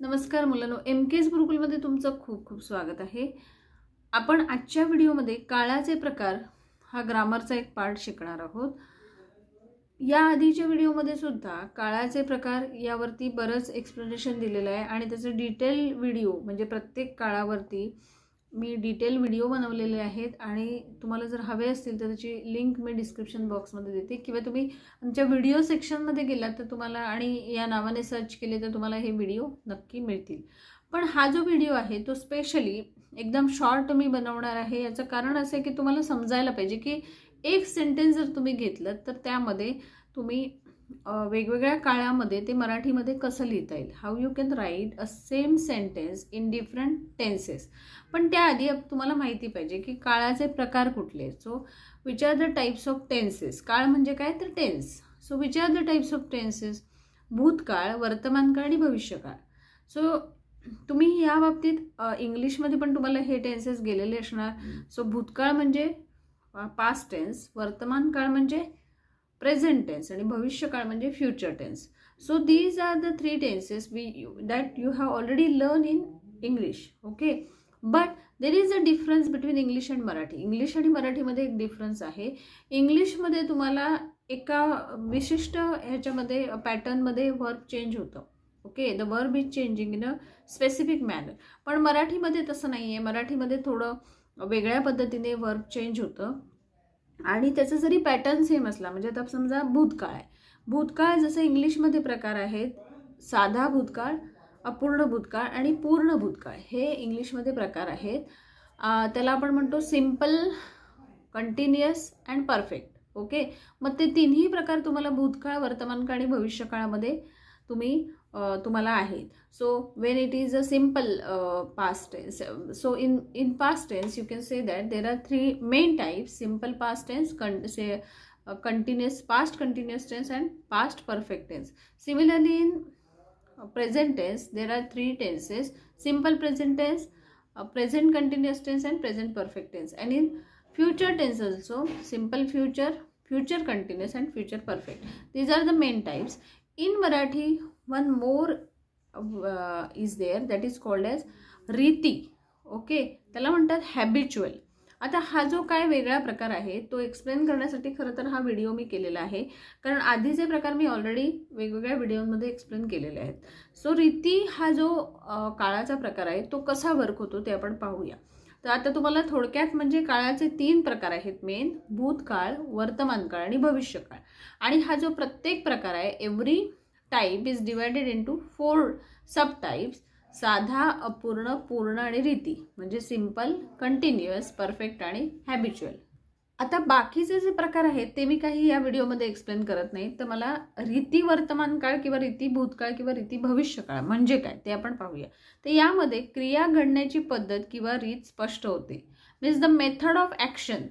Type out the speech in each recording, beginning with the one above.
नमस्कार मुलांनो एम केस गुरुकुलमध्ये तुमचं खूप खूप स्वागत आहे. आपण आजच्या व्हिडिओमध्ये काळाचे प्रकार हा ग्रामरचा एक पार्ट शिकणार आहोत. या आधीच्या व्हिडिओमध्ये सुद्धा काळाचे प्रकार यावरती बरंच एक्सप्लेनेशन दिलेलं आहे आणि त्याचं डिटेल व्हिडिओ म्हणजे प्रत्येक काळावरती मी डिटेल व्हिडिओ बनवलेले आहेत आणि तुम्हाला जर हवे असतील तर त्याची लिंक मी डिस्क्रिप्शन बॉक्समध्ये देते. किंवा तुम्ही आमच्या व्हिडिओ सेक्शनमध्ये गेलात तर तुम्हाला आणि या नावाने सर्च केले तर तुम्हाला हे व्हिडिओ नक्की मिळतील. पण हा जो व्हिडिओ आहे तो स्पेशली एकदम शॉर्ट मी बनवणार आहे. याचं कारण असं आहे की तुम्हाला समजायला पाहिजे की एक सेंटेन्स जर तुम्ही घेतलं तर त्यामध्ये तुम्ही वेगवेगळ्या काळामध्ये ते मराठीमध्ये कसं लिहिता येईल? How you can write a same sentence in different tenses पण त्याआधी तुम्हाला माहिती पाहिजे की काळाचे प्रकार कुठले आहेत? So which are the types of tenses काळ म्हणजे काय? तर tense so which are the types of tenses भूतकाळ वर्तमानकाळ आणि भविष्यकाळ. सो तुम्ही या बाबतीत इंग्लिशमध्ये पण तुम्हाला हे टेन्सेस गेलेले असणार. सो भूतकाळ म्हणजे पास्ट टेन्स वर्तमान काळ म्हणजे प्रेझेंट टेन्स आणि भविष्यकाळ म्हणजे future tense. So these are the three tenses we that you have already learn in English okay but there is a difference between English and Marathi English आणि मराठीमध्ये एक difference आहे. इंग्लिशमध्ये तुम्हाला एका विशिष्ट ह्याच्यामध्ये पॅटर्नमध्ये वर्क चेंज होतं okay the verb is changing in a specific manner पण मराठीमध्ये तसं नाही आहे मराठीमध्ये थोडं वेगळ्या पद्धतीने वर्क चेंज होतं. आणि त्याचा जरी पॅटर्न सेम असला म्हणजे आता समजा भूतकाळ. आहे भूतकाळ जसं इंग्लिशमध्ये प्रकार आहेत साधा भूतकाळ अपूर्ण भूतकाळ आणि पूर्ण भूतकाळ हे इंग्लिशमध्ये प्रकार आहेत. त्याला आपण म्हणतो simple continuous and perfect okay मग ते तिन्ही प्रकार तुम्हाला भूतकाळ वर्तमानकाळ आणि भविष्यकाळामध्ये तुम्ही तुम्हाला आहेत so when it is a simple past tense so in in past tense you can say that there are three main types simple past tense can say continuous past continuous tense and past perfect tense similarly in uh, present tense there are three tenses simple present tense uh, present continuous tense and present perfect tense and in future tense also simple future future continuous and future perfect these are the main types in marathi one more uh, is there that is called as रीती. Okay त्याला म्हणतात habitual आता हा जो काय वेगळा प्रकार आहे तो एक्सप्लेन करण्यासाठी खरं तर हा व्हिडिओ मी केलेला आहे. कारण आधीचे प्रकार मी ऑलरेडी वेगवेगळ्या व्हिडिओमध्ये एक्सप्लेन केलेले आहेत. सो रीती हा जो काळाचा प्रकार आहे तो कसा वर्क होतो ते आपण पाहूया. तर आता तुम्हाला थोडक्यात म्हणजे काळाचे तीन प्रकार आहेत मेन भूतकाळ वर्तमानकाळ आणि भविष्यकाळ. आणि हा जो प्रत्येक प्रकार आहे every type is divided into four sub types साधा अपूर्ण पूर्ण आणि रीती म्हणजे सिंपल कंटिन्युअस परफेक्ट आणि हॅबिच्युअल आता बाकीचे जे प्रकार आहेत ते मी काही या व्हिडिओमध्ये एक्सप्लेन करत नाही. तर मला रीती वर्तमान काळ किंवा रीती भूतकाळ किंवा रीती भविष्यकाळ म्हणजे काय ते आपण पाहूया. तर यामध्ये क्रिया घडण्याची पद्धत किंवा रीत स्पष्ट होते. Means the method of action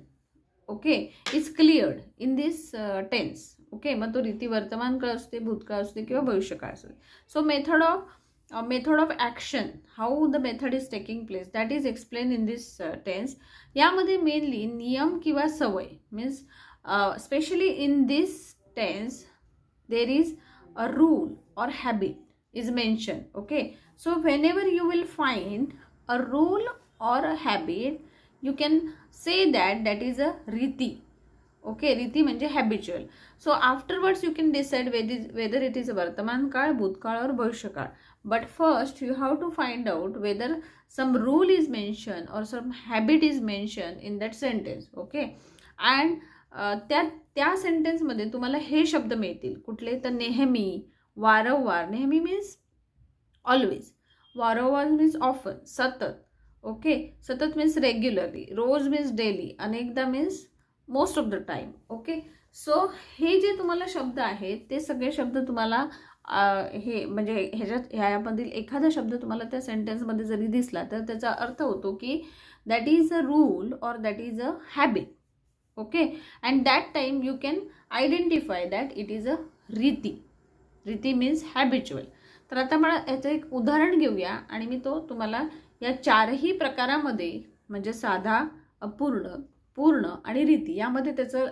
okay is cleared in this tense okay मग तो रीती वर्तमान काळ असते भूतकाळ असते किंवा भविष्यकाळ असते so method of method of action how the method is taking place that is explain in this tense यामध्ये मेनली नियम किंवा सवय means specially in this tense there is a rule or habit is mention okay so whenever you will find a rule or a habit you can say that that is a रीती okay रीती म्हणजे habitual so afterwards you can decide whether whether it is वर्तमान काळ भूतकाळ और भविष्यकाळ but first you have to find out whether some rule is mention और some habit is mention in that sentence okay and त्या त्या सेंटेन्समध्ये तुम्हाला हे शब्द मिळतील. कुठले? तर नेहमी वारंवार. नेहमी मीन्स ऑलवेज वारंवार मीन्स ऑफन सतत. ओके? सतत मीन्स रेग्युलरली रोज मीन्स डेली अनेकदा means most of the time okay so हे जे तुम्हाला शब्द आहेत ते सगळे शब्द तुम्हाला हे म्हणजे ह्याच्यात ह्यामधील एखादा शब्द तुम्हाला त्या सेंटेन्समध्ये जरी दिसला तर त्याचा अर्थ होतो की that is a rule or that is a habit okay and that time you can identify that it is a रीती. रीती मीन्स हॅबिच्युअल तर आता मला याचं एक उदाहरण घेऊया आणि मी तो तुम्हाला या चारही प्रकारामध्ये म्हणजे साधा अपूर्ण पूर्ण आणि रीती यामध्ये त्याचं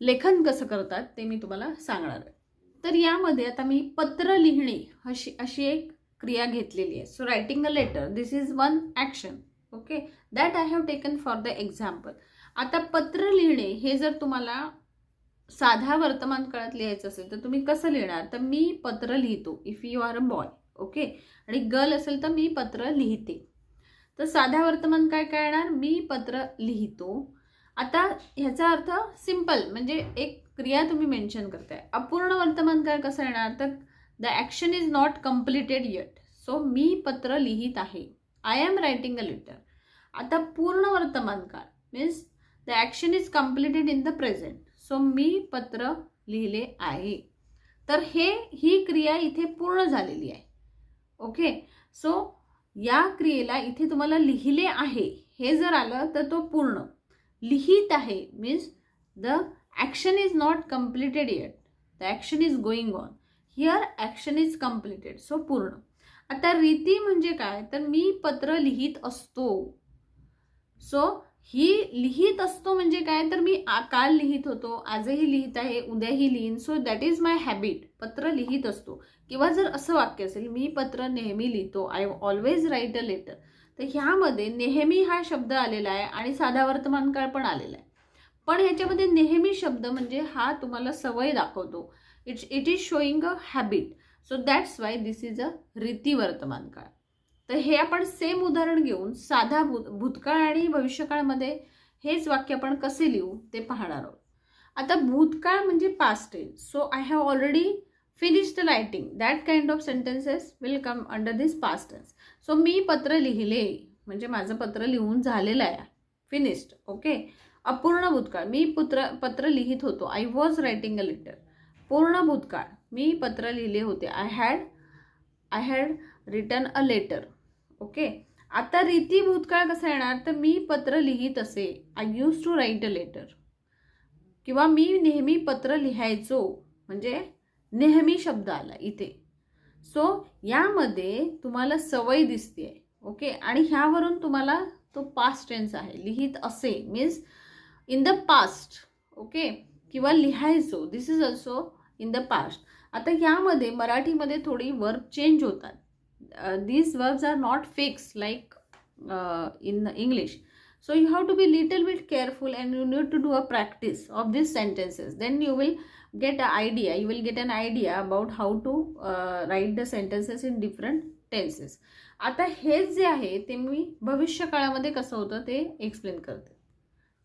लेखन कसं करतात ते मी तुम्हाला सांगणार आहे. तर यामध्ये आता मी पत्र लिहिणे अशी अशी एक क्रिया घेतलेली आहे. So writing a letter this is one action okay that I have taken for the example आता पत्र लिहिणे हे जर तुम्हाला साधा वर्तमान काळात लिहायचं असेल तर तुम्ही कसं लिहिणार? तर मी पत्र लिहितो if you are a boy okay आणि गर्ल असेल तर मी पत्र लिहिते. तर साध्या वर्तमान काय काय येणार? मी पत्र लिहितो. आता ह्याचा अर्थ सिंपल म्हणजे एक क्रिया तुम्ही मेन्शन करताय. अपूर्ण वर्तमान काय कसं येणार? तर the action is not completed yet so मी पत्र लिहित आहे. I am writing a letter आता पूर्ण वर्तमान काळ means the action is completed in the present so मी पत्र लिहिले आहे. तर हे ही क्रिया इथे पूर्ण झालेली आहे. ओके सो या क्रियेला इथे तुम्हाला लिहिले आहे. हे जर आलं तर तो पूर्ण. लिहित आहे means the action is not completed yet the action is going on here action is completed so पूर्ण. आता रीती म्हणजे काय? तर मी पत्र लिहित असतो. सो ही लिहित असतो म्हणजे काय? तर मी काल लिहित होतो आजही लिहित आहे उद्याही लिहीन. So that is my habit पत्र लिहित असतो. किंवा जर असं वाक्य असेल मी पत्र नेहमी लिहितो. I always write a letter तर ह्यामध्ये नेहमी हा शब्द आलेला आहे आणि साधा वर्तमान काळ पण आलेला आहे. पण ह्याच्यामध्ये नेहमी शब्द म्हणजे हा तुम्हाला सवय दाखवतो. It's it is showing a habit so that's why this is a रीती वर्तमान काळ. तर हे आपण सेम उदाहरण घेऊन साधा भूत भूतकाळ आणि भविष्यकाळमध्ये हेच वाक्य आपण कसे लिहू ते पाहणार आहोत. आता भूतकाळ म्हणजे past tense so I have already finished writing that kind of sentences will come under this past so मी पत्र लिहिले म्हणजे माझं पत्र लिहून झालेलं आहे. फिनिश्ड ओके अपूर्ण भूतकाळ. मी पुत्र पत्र लिहित होतो. I was writing a letter पूर्ण भूतकाळ. मी पत्र लिहिले होते. I had I had written a letter okay आता रीती भूतकाळ कसा येणार? तर मी पत्र लिहित असे. I use to write a letter किंवा मी नेहमी पत्र लिहायचो. म्हणजे नेहमी शब्द आला इथे. सो यामध्ये तुम्हाला सवय दिसते ओके? आणि ह्यावरून तुम्हाला तो पास्ट टेन्स आहे. लिहित असे means in the past okay? किंवा लिहायचो. This is also in the past आता यामध्ये मराठीमध्ये थोडी वर्ब चेंज होतात. These verbs are not fix like in English so you have to be little bit careful and you need to do a practice of these sentences then you will get an idea you will get an idea about how to uh, write the sentences in different tenses आता हे जे आहे ते मी भविष्यकाळामध्ये कसं होतं ते explain करते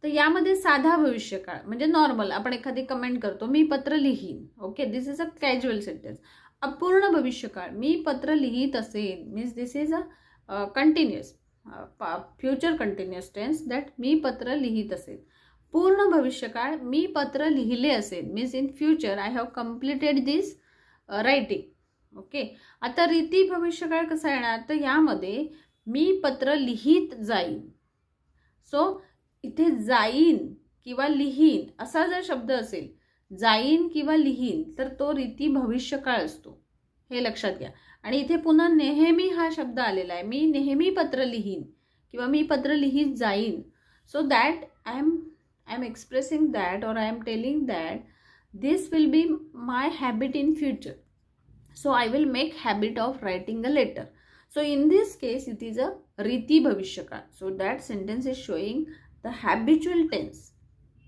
तर यामध्ये साधा भविष्यकाळ म्हणजे नॉर्मल आपण एखादी कमेंट करतो मी पत्र लिहीन okay this is a casual sentence अपूर्ण भविष्यकाळ मी पत्र लिहित असेन means this is a continuous future continuous tense that मी पत्र लिहित असेल. पूर्ण भविष्यकाळ मी पत्र लिहिले असेल. Means in future I have completed this writing okay आता रीती भविष्यकाळ कसा येणार? तर यामध्ये मी पत्र लिहित जाईन. सो इथे जाईन किंवा लिहीन असा जर शब्द असेल जाईन किंवा लिहीन तर तो रीती भविष्यकाळ असतो. हे लक्षात घ्या. आणि इथे पुन्हा नेहमी हा शब्द आलेला आहे. मी नेहमी पत्र लिहीन किंवा मी पत्र लिहित जाईन. So that I am I am expressing that और I am telling that this will be my habit in future so I will make habit of writing a letter so in this case it is a रीती भविष्यकाळ so that sentence is showing the habitual tense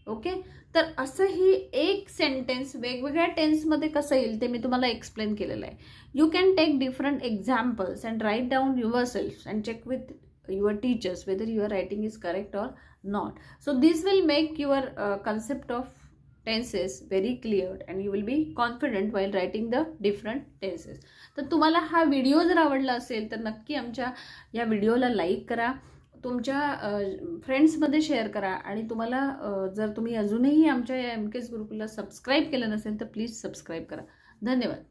okay तर असंही एक sentence वेगवेगळ्या टेन्समध्ये कसं येईल ते मी तुम्हाला एक्सप्लेन केलेलं आहे. You can take different examples and write down yourself and check with your teachers whether your writing is correct or not so this will make your concept of tenses very clear and you will be confident while writing the different tenses तर तुम्हाला हा video जर आवडला असेल तर नक्की आमच्या या व्हिडिओला लाईक करा. तुमच्या फ्रेंड्समध्ये शेअर करा आणि तुम्हाला जर तुम्ही अजूनही आमच्या या एम केस ग्रुपला सबस्क्राईब केलं नसेल तर प्लीज सबस्क्राईब करा. धन्यवाद.